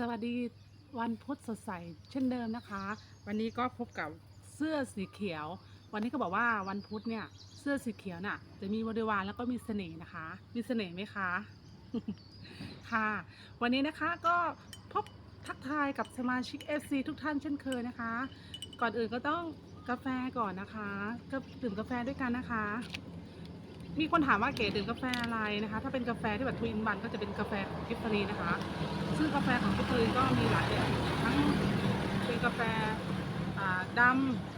สวัสดีวันพุธสดใสเช่นเดิมนะคะ วันนี้ก็พบกับเสื้อสีเขียว วันนี้ก็บอกว่าวันพุธเนี่ยเสื้อสีเขียวน่ะ จะมีบริวารแล้วก็มีเสน่ห์นะคะ มีเสน่ห์ไหมคะค่ะ วันนี้นะคะก็พบทักทายกับสมาชิก FC ทุกท่านเช่นเคยนะคะ ก่อนอื่นก็ต้องกาแฟก่อนนะคะก็ดื่มกาแฟด้วยกันนะคะ มีคนถามว่าเก๋ดื่มกาแฟอะไรนะคะ ถ้าเป็นกาแฟที่แบบทวินบันก็จะเป็นกาแฟของกิฟฟรีนะคะ ซึ่งกาแฟของกิฟฟรีก็มีหลายแบบทั้งเป็นกาแฟด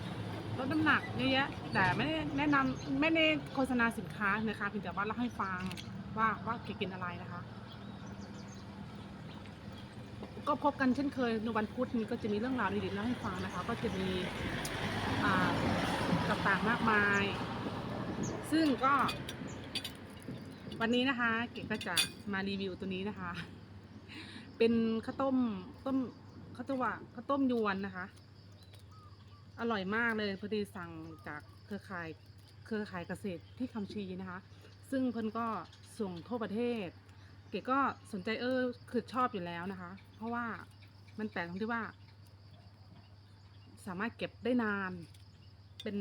ำลดน้ำหนักเยอะแยะ แต่ไม่ได้แนะนำไม่ได้โฆษณาสินค้านะคะเพียงแต่ว่าเล่าให้ฟังว่าว่าเก๋กินอะไรนะคะ ก็พบกันเช่นเคยในวันพุธนี้ก็จะมีเรื่องราวดีๆเล่าให้ฟังนะคะ ก็จะมีต่างๆมากมาย ซึ่งก็ วันนี้นะคะ เก๋ก็จะมารีวิวตัวนี้นะคะ เป็นข้าวต้มต้มข้าวต้มว่าข้าวต้มยวนนะคะ อร่อยมากเลยพอดีสั่งจากเครือข่ายเครือข่ายเกษตรที่คำชีนะคะ ซึ่งเพิ่นก็ส่งทั่วประเทศ เก๋ก็สนใจเออคือชอบอยู่แล้วนะคะ เพราะว่ามันแปลกตรงที่ว่า สามารถเก็บได้นาน เป็น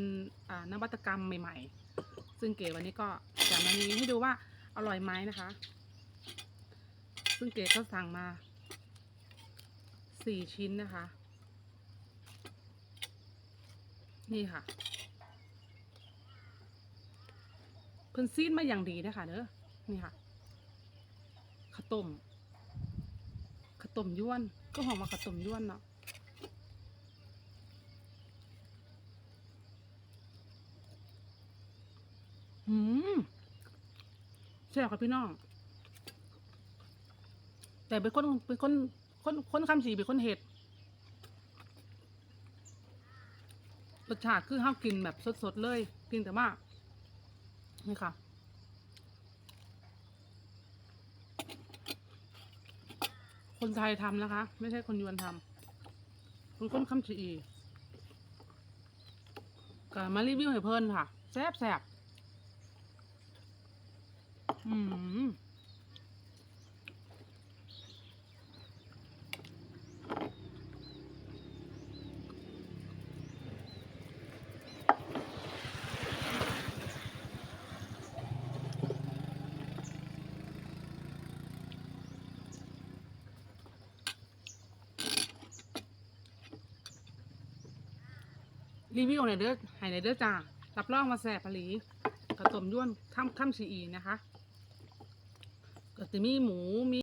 นวัตกรรมใหม่ ๆ ซึ่งเก๋วันนี้ก็จะมานี้ให้ดูว่าอร่อยไหมนะคะ ซึ่งเก๋ก็สั่งมาสี่ชิ้นนะคะ นี่ค่ะ เพิ่นซีดมาอย่างดีนะคะเด้อนี่ค่ะข้าวต้มข้าวต้มย้วน ก็หอมมาข้าวต้มย้วนเนาะหืม แซ่บครับพี่น้อง แต่เป็นคนเป็นคนคนคนคำสีเป็นคนเห็ดรสชาติคือห้ากินแบบสดๆเลยเพียงแต่ว่านี่ค่ะคนไทยทำนะคะ ไม่ใช่คนยวนทำคนคนคำสีกมารีวิวให้เพิ่นค่ะ แซ่บแซ่บ อืมรีวิวหน่อยเด้อให้หน่อยเด้อจ้า รับรองมาแสบผลีกระตมย้วนข้ามข้ามซีอีนะคะ ก็จะมีหมูมี